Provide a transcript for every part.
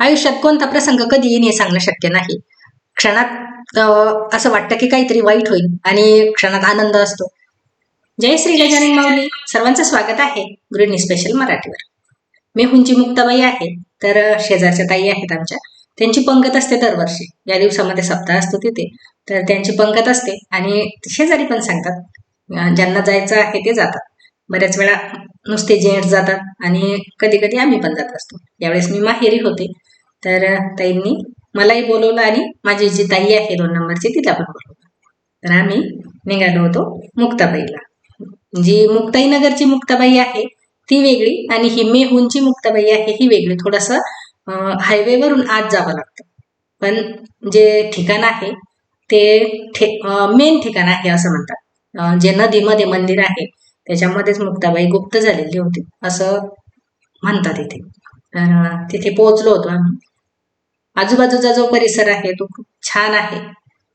आयुष्यात कोणता प्रसंग कधी येईन हे सांगणं शक्य नाही. क्षणात असं वाटतं की काहीतरी वाईट होईल आणि क्षणात आनंद असतो. जय श्री गजानन माऊली. सर्वांचं स्वागत आहे गृहिणी स्पेशल मराठीवर. मी हुंची मुक्ताबाई आहे तर शेजारच्या ताई आहेत आमच्या. त्यांची पंगत असते दरवर्षी. या दिवसामध्ये सप्ताह असतो तिथे. तर त्यांची पंगत असते आणि शेजारी पण सांगतात. ज्यांना जायचं आहे ते जातात. बऱ्याच वेळा नुसते जेंट्स जातात आणि कधी कधी आम्ही पण जात असतो. यावेळेस मी माहेरी होते. तर ताईंनी मलाही बोलवलं आणि माझी जी ताई आहे दोन नंबरची तिला पण बोलवलं. तर आम्ही निघालो होतो मुक्ताबाईला. जी मुक्ताईनगरची मुक्ताबाई आहे ती वेगळी आणि ही मेहूनची मुक्ताबाई आहे ही वेगळी. थोडंसं हायवेवरून आत जावं लागतं. पण जे ठिकाण आहे ते ठे मेन ठिकाण आहे असं म्हणतात. जे नदीमध्ये मंदिर आहे त्याच्यामध्येच मुक्ताबाई गुप्त झालेली होती असं म्हणतात इथे. तर तिथे पोहोचलो होतो आम्ही. आजूबाजूचा जो परिसर आहे तो खूप छान आहे.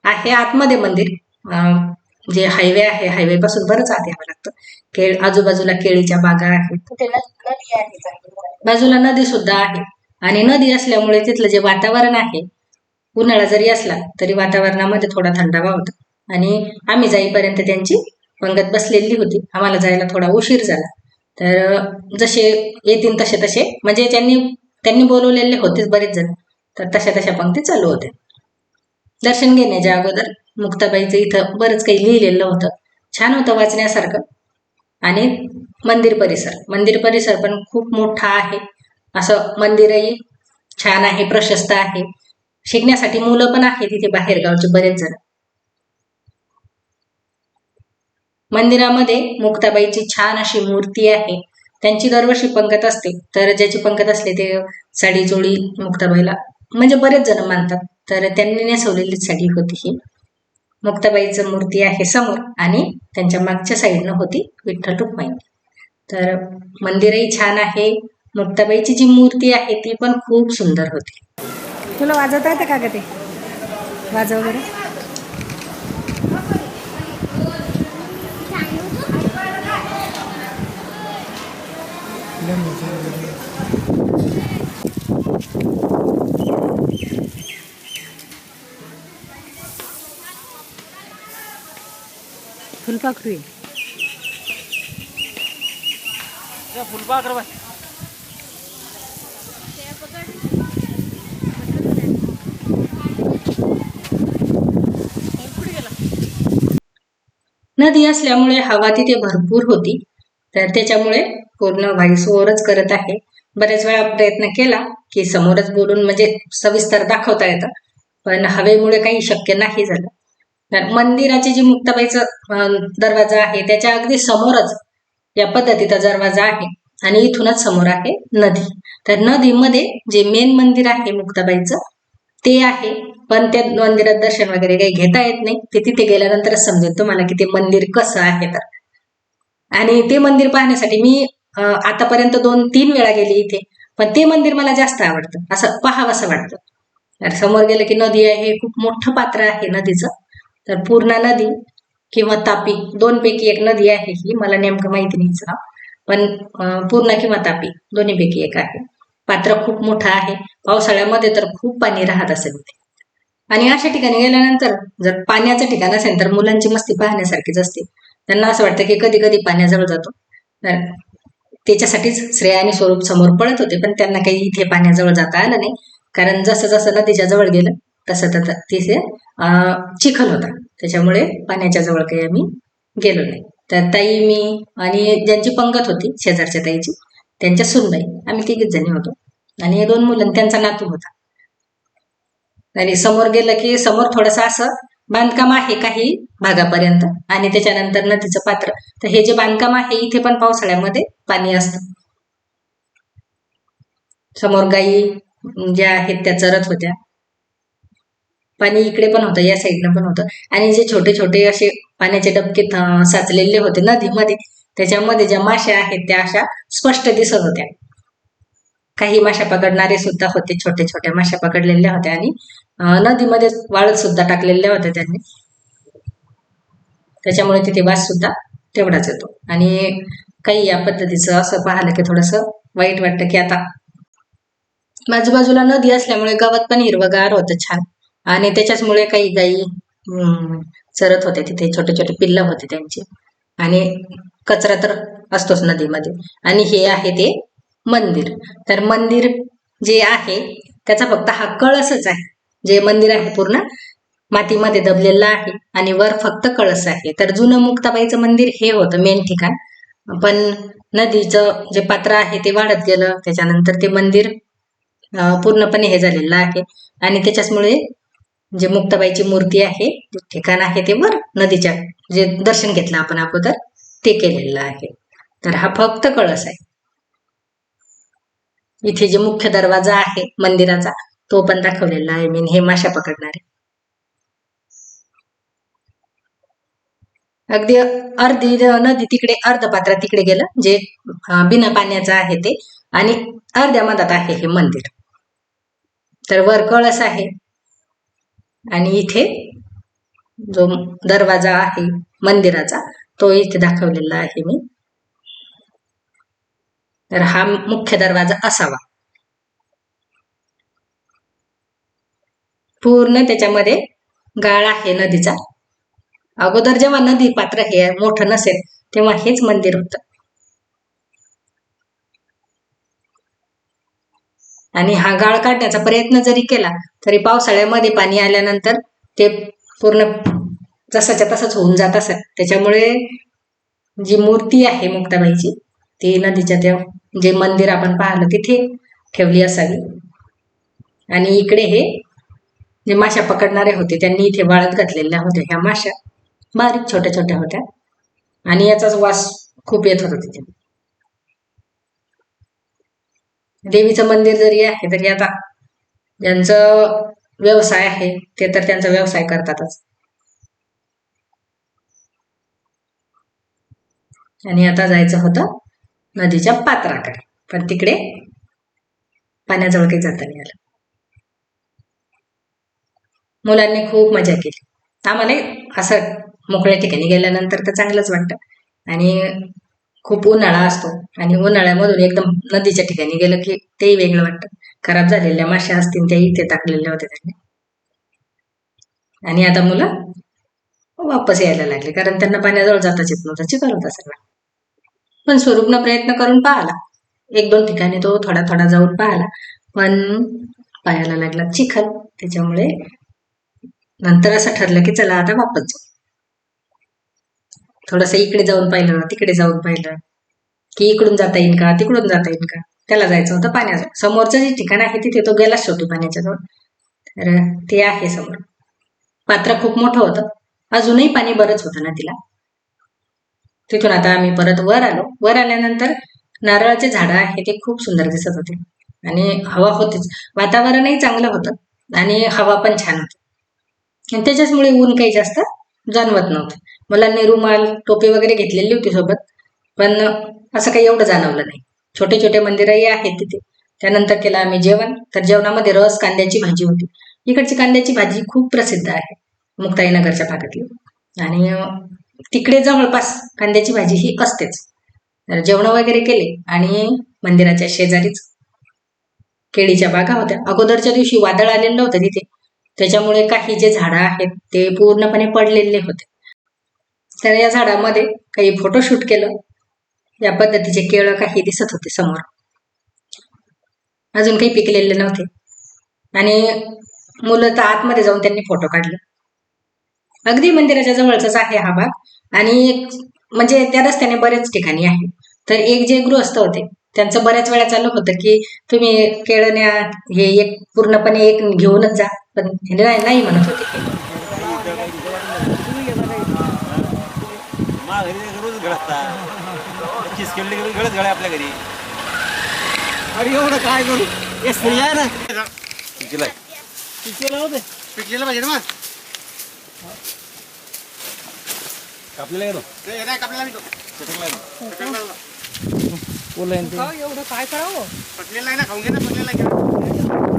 आहे आतमध्ये मंदिर. जे हायवे आहे हायवे पासून बरंच आत यावं लागतं. केळ आजूबाजूला केळीच्या बागा आहेत. बाजूला नदी सुद्धा आहे. आणि नदी असल्यामुळे तिथलं जे वातावरण आहे उन्हाळा जरी असला तरी वातावरणामध्ये थोडा थंडावा होता. आणि आम्ही जाईपर्यंत त्यांची पंगत बसलेली होती. आम्हाला जायला थोडा उशीर झाला. तर जसे येतील तसे तसे म्हणजे त्यांनी त्यांनी बोलवलेले होतेच बरेच जण. तर तशा तशा पंक्ती चालू होत्या. दर्शन घेण्याच्या अगोदर मुक्ताबाईचं इथं बरंच काही लिहिलेलं होतं. छान होतं वाचण्यासारखं. आणि मंदिर परिसर. मंदिर परिसर पण खूप मोठा आहे. असं मंदिरही छान आहे प्रशस्त आहे. शिकण्यासाठी मुलं पण आहेत तिथे बाहेरगावचे बरेच जण. मंदिरामध्ये मुक्ताबाईची छान अशी मूर्ती आहे. त्यांची दरवर्षी पंगत असते. तर ज्याची पंगत असते ते साडी जोडी मुक्ताबाईला म्हणजे बरेच जण मानतात. तर त्यांनी नेसवलेली साडी होती ही. मुक्ताबाईचं मूर्ती आहे समोर आणि त्यांच्या मागच्या साईडनं होती विठ्ठल रुक्माई. तर मंदिरही छान आहे. मुक्ताबाईची जी मूर्ती आहे ती पण खूप सुंदर होती. तुला वाजवता येते का ग ते? वाजव बरं फुलपाखरू आहे. फुलपाखर बाय नदी असल्यामुळे हवा तिथे भरपूर होती तर त्याच्यामुळे पूर्ण व्हॉइसओव्हरच करत आहे. बऱ्याच वेळा प्रयत्न केला की समोरच बोलून म्हणजे सविस्तर दाखवता येतं पण हवेमुळे काही शक्य नाही झालं. तर मंदिराची जी मुक्ताबाईचं दरवाजा आहे त्याच्या अगदी समोरच या पद्धतीचा दरवाजा आहे आणि इथूनच समोर आहे नदी. तर नदीमध्ये जे मेन मंदिर आहे मुक्ताबाईचं ते आहे पण त्या मंदिरात दर्शन वगैरे काही घेता येत नाही. ते तिथे गेल्यानंतरच समजेल तुम्हाला की ते मंदिर कसं आहे तर. आणि ते मंदिर पाहण्यासाठी मी आतापर्यंत दोन तीन वेळा गेली इथे. पण ते मंदिर मला जास्त आवडतं. असं पाहावंसं वाटतं. समोर गेलं की नदी आहे हे खूप मोठं पात्र आहे नदीचं. तर पूर्णा नदी किंवा तापी दोन पैकी एक नदी आहे ही. मला नेमकं माहिती नाही हिचं पण पूर्ण पूर्णा किंवा तापी दोन्हीपैकी एक आहे. पात्र खूप मोठं आहे. पावसाळ्यामध्ये तर खूप पाणी राहत असेल इथे. आणि अशा ठिकाणी गेल्यानंतर जर पाण्याचं ठिकाण असेल तर मुलांची मस्ती पाहण्यासारखीच असते. त्यांना असं वाटतं की कधी कधी पाण्याजवळ जातो. तर त्याच्यासाठीच श्रेया आणि स्वरूप समोर पळत होते पण त्यांना काही इथे पाण्याजवळ जाता आलं नाही. कारण जसं जसं नदीच्या जवळ गेलं तसं तसं तिथे चिखल होता. त्याच्यामुळे पाण्याच्या जवळ काही आम्ही गेलो नाही. तर ताई मी आणि ज्यांची पंगत होती शेजारच्या ताईची त्यांच्या सुनबाई आम्ही तिघीच जणी होतो. आणि हे दोन मुलं त्यांचा नातू होता. आणि समोर गेलं की समोर थोडंसं असं बांधकाम आहे काही भागापर्यंत? आणि त्याच्यानंतर नदीचं पात्र. तर हे जे बांधकाम आहे इथे पण पावसाळ्यामध्ये पाणी असतं. समोर गायी ज्या आहेत त्या चरत होत्या. पाणी इकडे पण होतं या साईडनं पण होतं. आणि जे छोटे छोटे असे पाण्याचे डबके साचलेले होते नदीमध्ये त्याच्यामध्ये ज्या माश्या आहेत त्या अशा स्पष्ट दिसत होत्या. काही माश्या पकडणारे सुद्धा होते छोटे छोट्या माश्या पकडलेल्या होत्या. आणि नदीमध्ये वाळत सुद्धा टाकलेल्या होत्या त्यांनी. त्याच्यामुळे तिथे वास सुद्धा तेवढाच येतो. आणि काही या पद्धतीचं असं पाहिलं की थोडंसं वाईट वाटतं की आता बाजूबाजूला नदी असल्यामुळे गवत पण हिरवगार होतं छान. आणि त्याच्याचमुळे काही गाई चरत होते. तिथे छोटे छोटे पिल्ल होते त्यांचे. आणि कचरा तर असतोच नदीमध्ये. आणि हे आहे ते मंदिर. तर मंदिर जे आहे त्याचा फक्त हा कळसच आहे. जे मंदिर आहे पूर्ण मातीमध्ये दबलेलं आहे आणि वर फक्त कळस आहे. तर जुनं मुक्ताबाईचं मंदिर हे होतं मेन ठिकाण. पण नदीचं जे पात्र आहे ते वाढत गेलं. त्याच्यानंतर ते मंदिर पूर्णपणे हे झालेलं आहे. आणि त्याच्याचमुळे जे मुक्ताबाईची मूर्ती आहे ठिकाण आहे ते वर नदीच्या जे दर्शन घेतलं आपण अगोदर ते केलेलं आहे. तर हा फक्त कळस आहे. इथे जे मुख्य दरवाजा आहे मंदिराचा तो पण दाखवलेला आहे. मी हे माशा पकडणारे अगदी अर्धी नदी तिकडे अर्ध पात्र तिकडे गेलं जे बिना पाण्याचं आहे ते आणि अर्ध्या मधात आहे हे मंदिर. तर वर कळस आहे. आणि इथे जो दरवाजा आहे मंदिराचा तो इथे दाखवलेला आहे मी. तर हा मुख्य दरवाजा असावा. पूर्ण त्याच्यामध्ये गाळ आहे नदीचा. अगोदर जेव्हा नदी पात्र हे मोठं नसेल तेव्हा हेच मंदिर होतं. आणि हा गाळ काढण्याचा प्रयत्न जरी केला तरी पावसाळ्यामध्ये पाणी आल्यानंतर ते पूर्ण जसाच्या तसंच होऊन जात असत. त्याच्यामुळे जी मूर्ती आहे मुक्ताबाईची ती नदीच्या त्या जे मंदिर आपण पाहिलं तिथे ठेवली असावी. आणि इकडे हे जे माशा पकडणारे होते त्यांनी इथे वाळत घातलेल्या होत्या. ह्या माशा बारीक छोट्या छोट्या होत्या. आणि याचाच वास खूप येत होता तिथे. देवीचं मंदिर जरी आहे तरी आता ज्यांचं व्यवसाय आहे ते तर त्यांचा व्यवसाय करतातच. आणि आता जायचं होतं नदीच्या पात्राकडे. पण तिकडे पाण्याजवळ काही जाता नाही आलं. मुलांनी खूप मजा केली. आम्हाला असं मोकळ्या ठिकाणी गेल्यानंतर तर चांगलंच वाटतं. आणि खूप उन्हाळा असतो. आणि उन्हाळ्यामधून एकदम नदीच्या ठिकाणी गेलं की तेही वेगळं वाटतं. खराब झालेल्या माश्या असतील त्या इथे टाकलेल्या होत्या त्यांनी. आणि आता मुलं वापस यायला लागले. कारण त्यांना पाण्याजवळ जाताच येत नव्हतं. चिखल होता सगळा. पण स्वरूपनं प्रयत्न करून पाहिला. एक दोन ठिकाणी तो थोडा थोडा जाऊन पाहिला. पण पायाला लागला चिखल. त्याच्यामुळे नंतर असं ठरलं की चला आता वापस जाऊ. थोडस इकडे जाऊन पाहिलं तिकडे जाऊन पाहिलं. की इकडून जाता येईल का तिकडून जाता येईल का? त्याला जायचं होतं पाण्याजवळ. समोरचं जे ठिकाण आहे तिथे तो गेला शेवटी पाण्याच्या जवळ तर ते आहे समोर. पात्र खूप मोठं होतं. अजूनही पाणी बरंच होतं ना तिला. तिथून आता आम्ही परत वर आलो. वर आल्यानंतर नारळाचे झाडं आहे ते खूप सुंदर दिसत होते. आणि हवा होतीच. वातावरणही चांगलं होतं. आणि हवा पण छान होती. आणि त्याच्याचमुळे ऊन काही जास्त जाणवत नव्हतं. मुलांनी रुमाल टोपी वगैरे घेतलेली होती सोबत पण असं काही एवढं जाणवलं नाही. छोटे छोटे मंदिरही आहेत तिथे. त्यानंतर केलं आम्ही जेवण. तर जेवणामध्ये रस कांद्याची भाजी होती. इकडची कांद्याची भाजी खूप प्रसिद्ध आहे मुक्ताईनगरच्या भागातली. आणि तिकडे जवळपास कांद्याची भाजी ही असतेच. तर जेवण वगैरे केले आणि मंदिराच्या शेजारीच केळीच्या बागा होत्या. अगोदरच्या दिवशी वादळ आलेलं होतं तिथे. त्याच्यामुळे काही जे झाडं आहेत ते पूर्णपणे पडलेले होते. तर या झाडामध्ये काही फोटोशूट केलं. या पद्धतीचे केळं काही दिसत होते समोर. अजून काही पिकलेले नव्हते. आणि मुलं तर आतमध्ये जाऊन त्यांनी फोटो काढले. अगदी मंदिराच्या जवळचाच आहे हा भाग. आणि एक म्हणजे त्या रस्त्याने बरेच ठिकाणी आहे. तर एक जे गृहस्थ होते त्यांचं बऱ्याच वेळा चालू होतं की तुम्ही केळण्या न्या हे एक पूर्णपणे एक घेऊनच जा. पण हे नाही म्हणत होते रोज किस आपल्या घरी अरे एवढं काय करू हे स्त्री आहे ना कितीला होते पाहिजे ना कापलेला नाही कापलेला तो एवढं काय करावं पटलेला आहे ना खाऊन घे ना पटलेला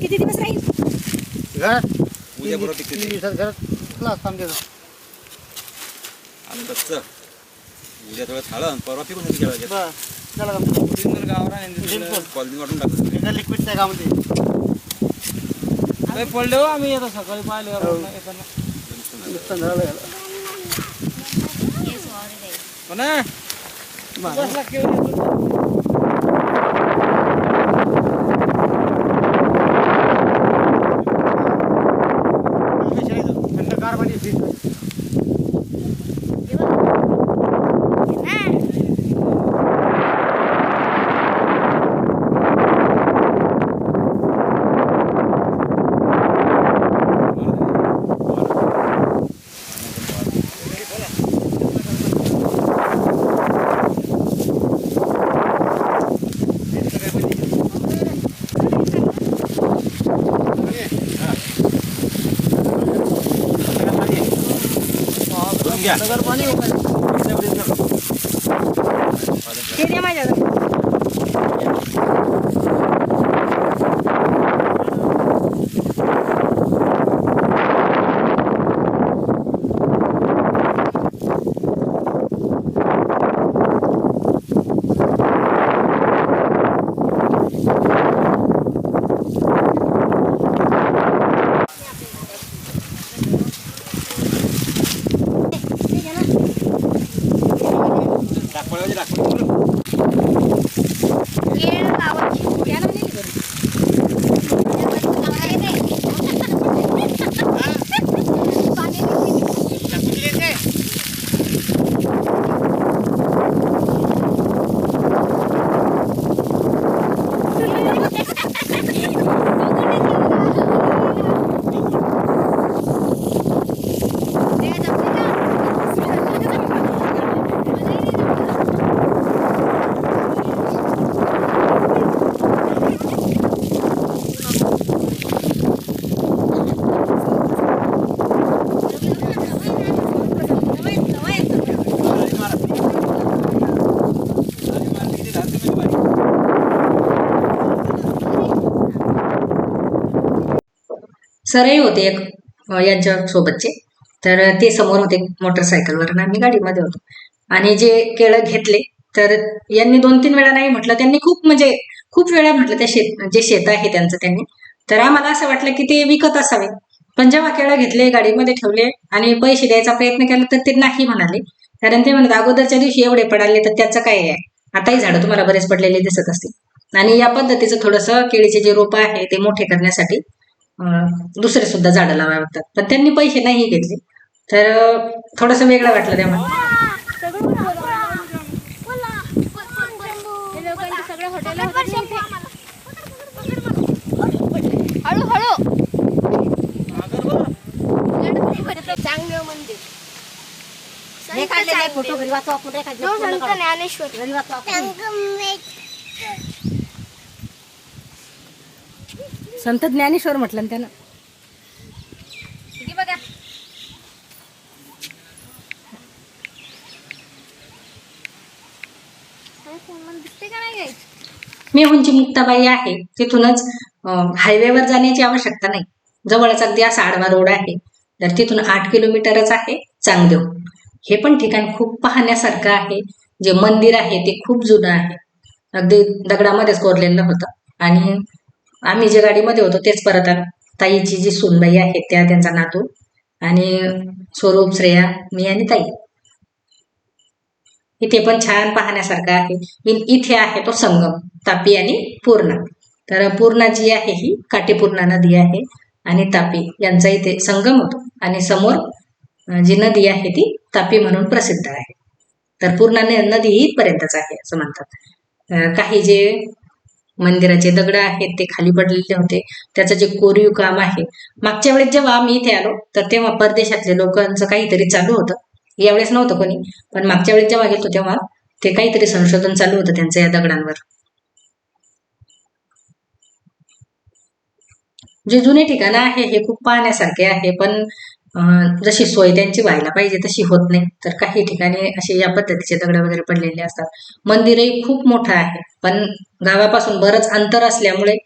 किती दिवस राहील घरात उद्या परवा तीन पिकते ते. दिवसात घरात क्लास थांबते आम्ही कच्च उद्या थोडं झालं परवा पिकून. बस चला तिथून कॉलनी वाटून टाकतो लिक्विड त्या कामध्ये पडले हो आम्ही आता सकाळी पाहिले नुकसान झालं याला. पण आहे, बस. बसला केळी. थंडगारमध्ये फ्रीज करून घ्या ते द्या माझ्याकडे दाखवायला पाहिजे, दाखवायला. सरही होते एक यांच्या सोबतचे. तर ते समोर होते मोटरसायकलवर आणि आम्ही गाडीमध्ये होतो. आणि जे केळं घेतले तर यांनी दोन तीन वेळा नाही म्हटलं त्यांनी खूप म्हणजे खूप वेळा म्हटलं त्या शेत जे शेत आहे त्यांचं त्यांनी. तर आम्हाला असं वाटलं की ते विकत असावे. पण जेव्हा केळं घेतले गाडीमध्ये ठेवले आणि पैसे द्यायचा प्रयत्न केला तर ते नाही म्हणाले. कारण ते म्हणत अगोदरच्या दिवशी एवढे पडाले तर त्याचं काय आहे? आताही झाडं तुम्हाला बरेच पडलेले दिसत असतील. आणि या पद्धतीचं थोडंसं केळीचे जे रोपं आहे ते मोठे करण्यासाठी दुसरे सुद्धा झाडं लावावे लागतात. पण त्यांनी पैसे नाही घेतले. तर थोडस वेगळं वाटलं हळूहळू चांगलं मंदिर फोटो घरी वाचू आपण ज्ञानेश्वर? घरी वाचू संत ज्ञानेश्वर म्हटलं ना त्यानं. किती बघा. दिसते का नाही guys? मेहूनची मुक्ताबाई आहे. तिथूनच हायवेवर जाण्याची आवश्यकता नाही. जवळच अगदी असा आडवा रोड आहे. तर तिथून आठ किलोमीटरच आहे चांगदेव. हे पण ठिकाण खूप पाहण्यासारखं आहे. जे मंदिर आहे ते खूप जुनं आहे. अगदी दगडामध्येच कोरलेलं होतं. आणि आम्ही जे गाडीमध्ये होतो तेच परत आलो ताईची जी सुनबाई आहे त्या त्यांचा नातू आणि स्वरूप श्रेया मी आणि ताई. इथे पण छान पाहण्यासारखं आहे. इथे आहे तो संगम तापी आणि पूर्णा. तर पूर्णा जी आहे ही काटेपूर्णा नदी आहे आणि तापी यांचा इथे संगम होतो. आणि समोर जी नदी आहे ती तापी म्हणून प्रसिद्ध आहे. तर पूर्णा नदी ही पर्यंतच आहे असं म्हणतात. काही जे मंदिराचे दगड आहेत ते खाली पडलेले होते. त्याचं जे कोरीव काम आहे. मागच्या वेळेस जेव्हा आम्ही इथे आलो तर तेव्हा परदेशातले लोकांचं काहीतरी चालू होतं. यावेळेस नव्हतं कोणी पण मागच्या वेळेस जेव्हा गेलो तेव्हा ते काहीतरी संशोधन चालू होतं त्यांचं या दगडांवर. जे जुने ठिकाण आहे हे खूप पाहण्यासारखे आहे पण जशी सोय त्यांची व्हायला पाहिजे तशी होत नाही. तर काही ठिकाणी असे या पद्धतीचे दगड वगैरे पडलेले असतात. मंदिरही खूप मोठं आहे. पण गावापासून बरंच अंतर असल्यामुळे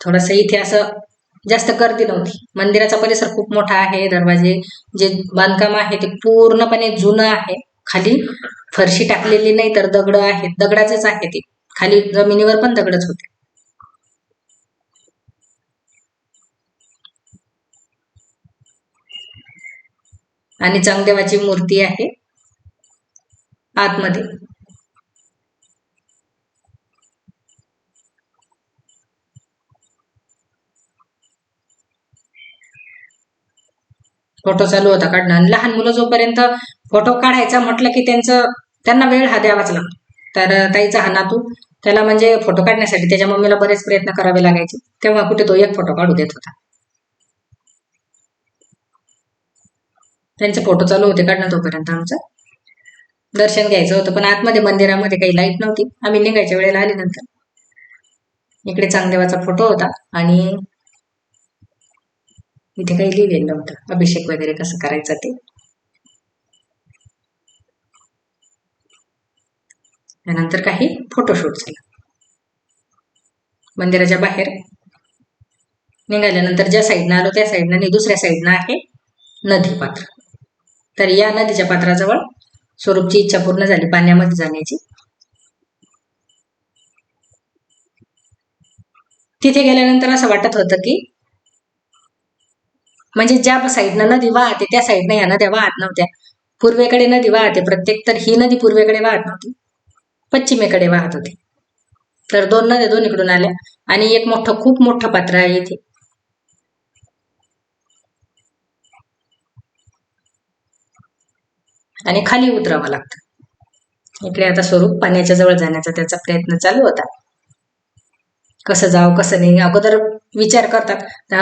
थोडंसं इथे असं जास्त गर्दी नव्हती. मंदिराचा परिसर खूप मोठा आहे. दरवाजे जे बांधकाम आहे ते पूर्णपणे जुनं आहे. खाली फरशी टाकलेली नाही तर दगड आहेत. दगडाचेच आहे ते. खाली जमिनीवर पण दगडच होते. आणि चांगदेवाची मूर्ती आहे आतमध्ये. फोटो चालू होता काढणं. आणि लहान मुलं जोपर्यंत फोटो काढायचा म्हटलं की त्यांचं त्यांना वेळ हा द्यावाच लागतो. तर ताईचा हा नातू त्याला म्हणजे फोटो काढण्यासाठी त्याच्या मम्मीला बरेच प्रयत्न करावे लागायचे. तेव्हा कुठे तो एक फोटो काढू देत होता. त्यांचे फोटो चालू होते काढणं तोपर्यंत आमचं. दर्शन घ्यायचं होतं पण आतमध्ये मंदिरामध्ये काही लाइट नव्हती. आम्ही निघायच्या वेळेला आले नंतर इकडे चांगदेवाचा फोटो होता आणि इथे काही लिहिलेलं होतं अभिषेक वगैरे कसं करायचं ते. त्यानंतर काही फोटोशूट झाला. मंदिराच्या बाहेर निघाल्यानंतर ज्या साईडनं आलो त्या साईडनं आणि दुसऱ्या साईडनं आहे नदी पात्र तर या नदीच्या पात्राजवळ. स्वरूपची इच्छा पूर्ण झाली पाण्यामध्ये जाण्याची. तिथे गेल्यानंतर असं वाटत होतं की म्हणजे ज्या साईडनं नदी वाहते त्या साईडनं या नद्या वाहत नव्हत्या. पूर्वेकडे नदी वाहते प्रत्येक तर ही नदी पूर्वेकडे वाहत नव्हती पश्चिमेकडे वाहत होती. तर दोन नद्या दोन्हीकडून आल्या आणि एक मोठं खूप मोठं पात्र आहे इथे. आणि खाली उतरावं लागतं. इकडे आता स्वरूप पाण्याच्या जवळ जाण्याचा त्याचा प्रयत्न चालू होता. कसं जाव कसं नाही अगोदर विचार करतात.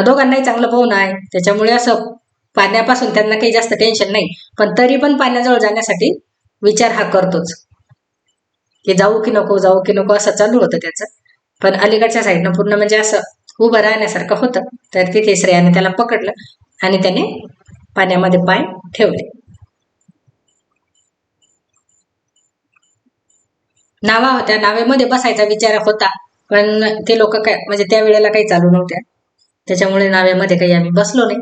दोघांनाही चांगलं पाहून आहे त्याच्यामुळे असं पाण्यापासून त्यांना काही जास्त टेन्शन नाही. पण तरी पण पाण्याजवळ जाण्यासाठी विचार हा करतोच. की जाऊ की नको जाऊ की नको असं चालू होतं त्याचं. पण अलीकडच्या साईडनं पूर्ण म्हणजे असं उभं राहण्यासारखं होतं. तर तिथे श्रेयाने त्याला पकडलं आणि त्याने पाण्यामध्ये पाय ठेवले. नावा होत्या नावेमध्ये बसायचा विचार होता. पण ते लोक काय म्हणजे त्या वेळेला काही चालू नव्हत्या. त्याच्यामुळे नावेमध्ये काही आम्ही बसलो नाही.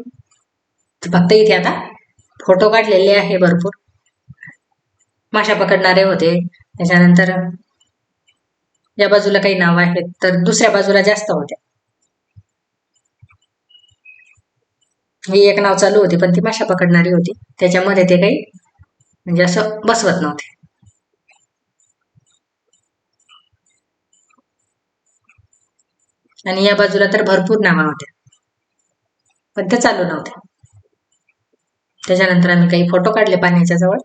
तर फक्त इथे आता फोटो काढलेले आहे भरपूर. माशा पकडणारे होते. त्याच्यानंतर या बाजूला काही नाव आहेत तर दुसऱ्या बाजूला जास्त होत्या. ही एक नाव चालू होती पण ती माशा पकडणारी होती. त्याच्यामध्ये ते काही म्हणजे असं बसवत नव्हते. आणि या बाजूला तर भरपूर नावा होत्या. पण त्या चालू नव्हत्या. त्याच्यानंतर आम्ही काही फोटो काढले पाण्याच्या जवळ.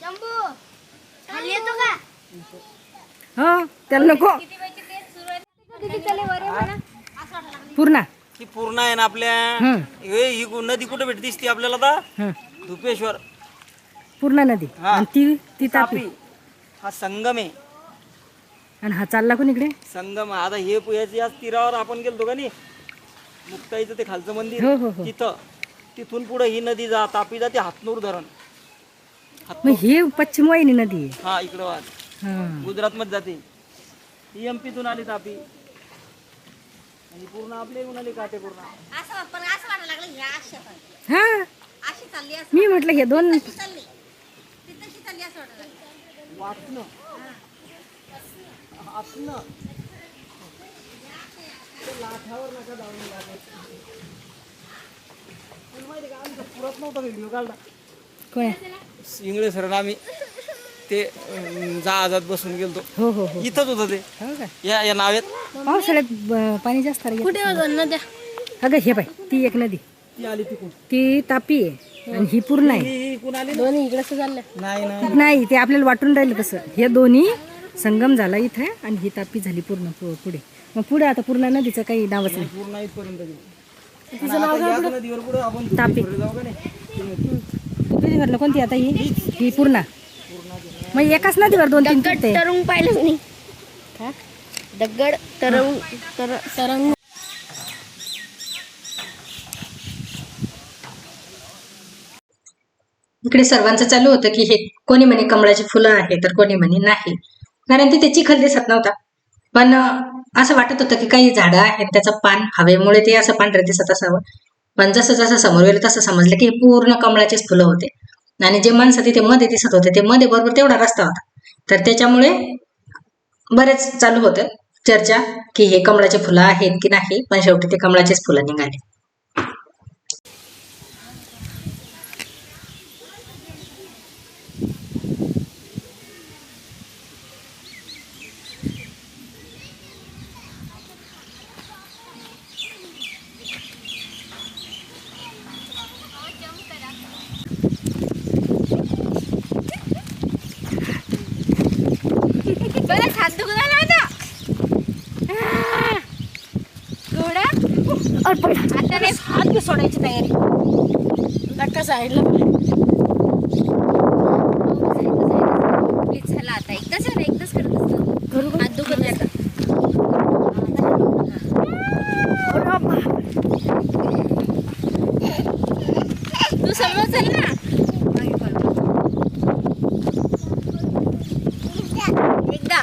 शंभू खाली येतो का हो त्याला नको. पूर्ण. ही पूर्ण आहे ना आपल्या. हं, गु- नदी कुठे भेट दिसते आपल्याला आता. धुपेश्वर. पूर्ण नदी. हा. आणि ती ती तापी. तापी. हा संगम आहे. आणि हा चालला कोण इकडे? संगम आता हे प- याच तीरावर आपण गेलतो का नाही? मुक्ताईचं ते खालचं मंदिर. हो, हो, हो. तिथं. तिथून पुढे ही नदी जा तापी जाते हातनूर धरण. मग हे पश्चिम वाहिनी नदी आहे. हा इकडं वाद हा. गुजरात मध्ये जाते. ही एम तून आली तापी आणि पूर्ण आपले येऊन आली काटे पूर्ण. असं पण असं वाटायला लागलं ह्या अशी हा? अशी चालली असं मी म्हटलं हे दोन चालली. ती तशी चालली असं वाटायला लागलं. ते लाथावर नका जाऊन लागत. तुला माहिती का आमचा पुरत नव्हता व्हिडिओ काढला. कोण? आहे इंगळे सर आम्ही. ते जहाजात बसून गेलतो. हो हो हो. इथंच होतं ते. हो का? या या नावेत. पावसाळ्यात ब- पाणी जास्त आलं कुठे नद्या. अगं हे बाय ती एक नदी. ती आली तिकडून ती तापी आहे आणि ही पूर्ण आहे. ही कोण आली दोन्ही इकडे नाही ते आपल्याला वाटून राहिलं तसं. हे दोन्ही संगम झाला इथं आणि ही तापी झाली पूर्ण पु- पुढे. मग पुढे आता पूर्ण नदीचं काही नावच नाही. पूर्ण इथपर्यंत गेली. आणि आता याच नदीवर पुढे आपण तापी. पुढे जाऊ का नाही? तुझी घरलं कोणती आता ही? ही पूर्ण. मग एकाच नदीवर दोन तीन तुटते तरंग पाहिलंच नाही दगड तरंग तर तरंग. इकडे सर्वांचं चालू होतं की हे कोणी म्हणे कमळाची फुलं आहे तर कोणी म्हणे नाही. कारण तिथे चिखल दिसत नव्हता. पण अं, असं वाटत होतं की काही झाडं आहेत त्याचं पान हवेमुळे ते असं पांढरं दिसत असावं. पण जसं जसं समोर गेलं तसं समजलं की हे पूर्ण कमळाचीच फुलं होते. आणि जे माणसं तिथे मध्ये दिसत होते ते मध्ये बरोबर तेवढा रस्ता होता. तर त्याच्यामुळे बरेच चालू होतं चर्चा की हे कमळाचे फुलं आहेत की नाही पण शेवटी ते कमळाचेच फुलं निघाले. आता. रे हात सोडायची तयारी. नका साईडला प्लीज झाला आता एकदाच आहे ना एकदाच करत असतो हात दुखत नाही का तू समोर चल ना मागे call कर. एकदा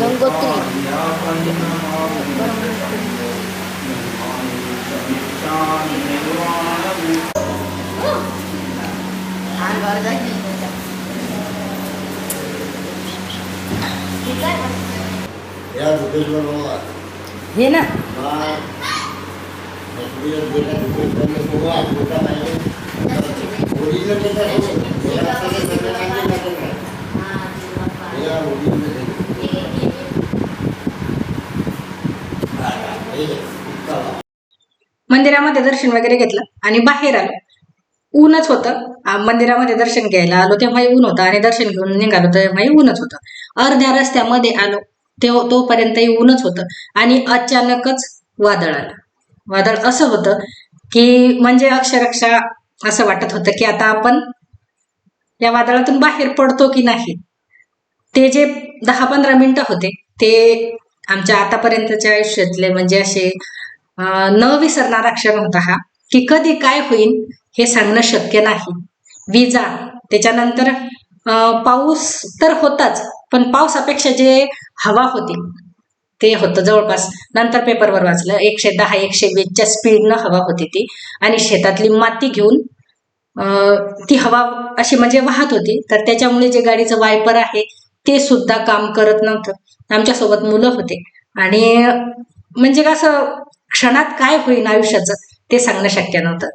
गंगोत्री या दुखेश्वर बाबा हे ना मंदिरामध्ये दर्शन वगैरे घेतलं आणि बाहेर आलो. ऊनच होतं. मंदिरामध्ये दर्शन घ्यायला आलो तेव्हाही ऊन होतं आणि दर्शन घेऊन निघालो तेव्हाही ऊनच होतं. अर्ध्या रस्त्यामध्ये आलो तेव्हा तोपर्यंतही ऊनच होतं आणि अचानकच वादळ आलं. वादळ असं होतं की म्हणजे अक्षरक्षा असं वाटत होतं की आता आपण या वादळातून बाहेर पडतो की नाही? ते जे दहा पंधरा मिनिटं होते ते आमच्या आतापर्यंतच्या आयुष्यातले म्हणजे असे न विसरणारा क्षण होता हा की कधी काय होईल हे सांगणं शक्य नाही. विजा त्याच्यानंतर पाऊस तर होताच पण पावसापेक्षा जे हवा होती ते होतं जवळपास. नंतर पेपरवर वाचलं एकशे दहा एकशे वीसच्या स्पीडनं हवा होती ती आणि शेतातली माती घेऊन ती हवा अशी म्हणजे वाहत होती. तर त्याच्यामुळे जे गाडीचं वायपर आहे ते सुद्धा काम करत नव्हतं. आमच्यासोबत मुलं होते. आणि म्हणजे कसं क्षणात काय होईल आयुष्याचं ते सांगणं शक्य नव्हतं.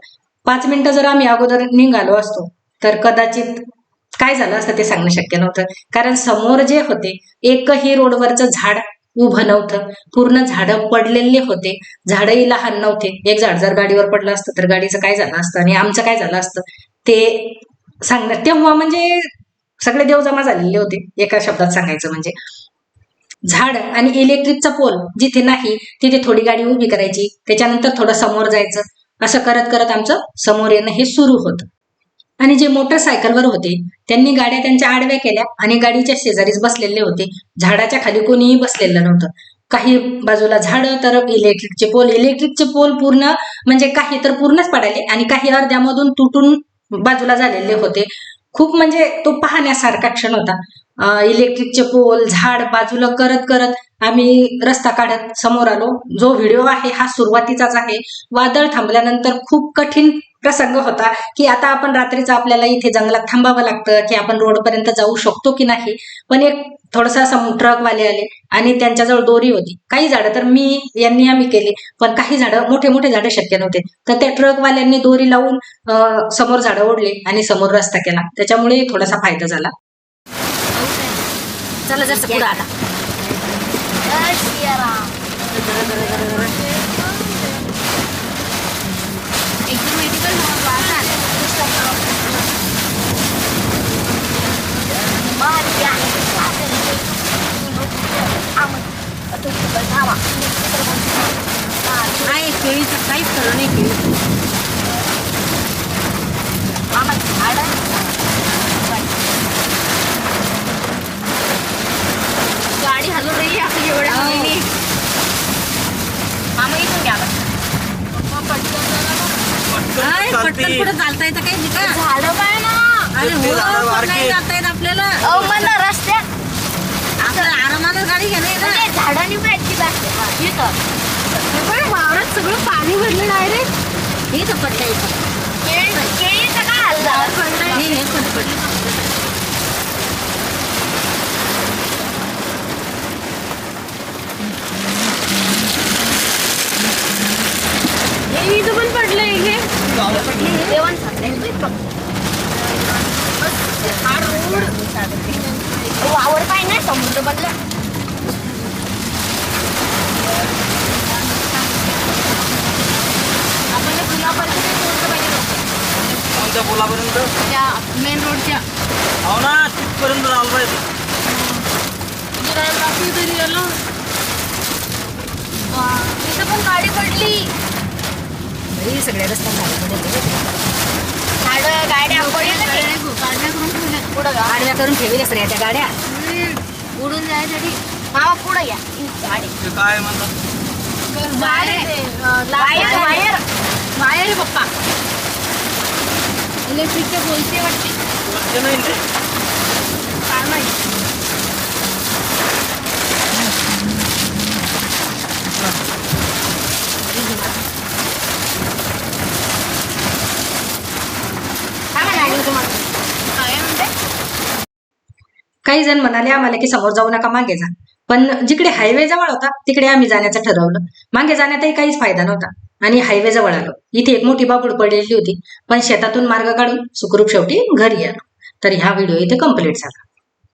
पाच मिनिटं जर आम्ही अगोदर निघालो असतो तर कदाचित काय झालं असतं ते सांगणं शक्य नव्हतं. कारण समोर जे होते एकही रोडवरचं झाड उभं नव्हतं. पूर्ण झाडं पडलेले होते. झाडही लहान नव्हते. एक झाड जर गाडीवर पडलं असतं तर गाडीचं काय झालं असतं आणि आमचं काय झालं असतं? ते सांगणार तेव्हा म्हणजे सगळे देव जमा झालेले होते एका शब्दात सांगायचं म्हणजे. झाड आणि इलेक्ट्रिकचा पोल जिथे नाही तिथे थोडी गाडी उभी करायची. त्याच्यानंतर थोडं समोर जायचं. असं करत करत आमचं समोर येणं हे सुरू होतं. आणि जे मोटरसायकलवर होते त्यांनी गाड्या त्यांच्या आडव्या केल्या आणि गाडीच्या शेजारीच बसलेले होते. झाडाच्या खाली कोणीही बसलेलं नव्हतं. काही बाजूला झाडं तर इलेक्ट्रिकचे पोल इलेक्ट्रिकचे पोल पूर्ण म्हणजे काही तर पूर्णच पडाले आणि काही अर्ध्यामधून तुटून बाजूला झालेले होते. खूप म्हणजे तो पाहण्यासारखा क्षण होता. इलेक्ट्रिकचे पोल झाड बाजूला करत करत आम्ही रस्ता काढत समोर आलो. जो व्हिडिओ आहे हा सुरुवातीचाच आहे. वादळ थांबल्यानंतर खूप कठीण प्रसंग होता की आता आपण रात्रीचं आपल्याला इथे जंगलात थांबावं लागतं की आपण रोडपर्यंत जाऊ शकतो की नाही. पण एक थोडासा सम ट्रकवाले आले आणि त्यांच्याजवळ दोरी होती. काही झाडं तर मी यांनी आम्ही केली. पण काही झाडं मोठे मोठे झाडं शक्य नव्हते. तर त्या ट्रकवाल्यांनी दोरी लावून समोर झाडं ओढले आणि समोर रस्ता केला. त्याच्यामुळे थोडासा फायदा झाला. चला जर पुढे आता जय सियाराम एकदम मेडिकल नाही केळीचं काहीच खरं नाही केळी गाडी हलवून रही आपली एवढ्या हो. मुलीने. मामा इथून घ्या. पटकन पुढे चालता येतं काही झाडं पाय ना अरे हो. नाही जाता येत आपल्याला अहो मला रस्त्यात आपल्याला आरामानं गाडी घेणं आहे ना. म्हणजे झाडांनी भेटली बसते इथं हे बघ, वावरात सगळं पाणी भरलं डायरेक्ट हे तर पडलं इथं केळी केळीचं काय हल्ला हे हे पण पडलं हे इथं पण पडलंय हे. जेवण झालं. हा रोड वावर पाय नाही समुद्र बनला आपण पुलापर्यंत पोहोचलं पाहिजे. आमच्या पुलापर्यंत त्या मेन रोडच्या हो ना तिथपर्यंत आलो पाहिजे. तरी आलो इथं पण गाडी पडली. हे सगळ्या रस्ता झालं झाडं गाड्या गाड्या पुढं गा आडव्या करून सगळ्या त्या गाड्या. उडून जायसाठी. मामा पुढं या. गाडी. ते काय म्हणतात? वायर वायर वायर आहे. पप्पा. इलेक्ट्रिकच्या बोलते वाटते. नाही. काय माहिती तुम्हाला. काय म्हणते? काही जण म्हणाले आम्हाला की समोर जाऊ नका मागे जा. पण जिकडे हायवे जवळ होता तिकडे आम्ही जाण्याचं ठरवलं. मागे जाण्यातही काहीच फायदा नव्हता. आणि हायवे जवळ आलो. इथे एक मोठी बाबूड पडलेली होती. पण शेतातून मार्ग काढून सुखरूप शेवटी घरी आलो. तर ह्या व्हिडिओ इथे कंप्लीट झाला.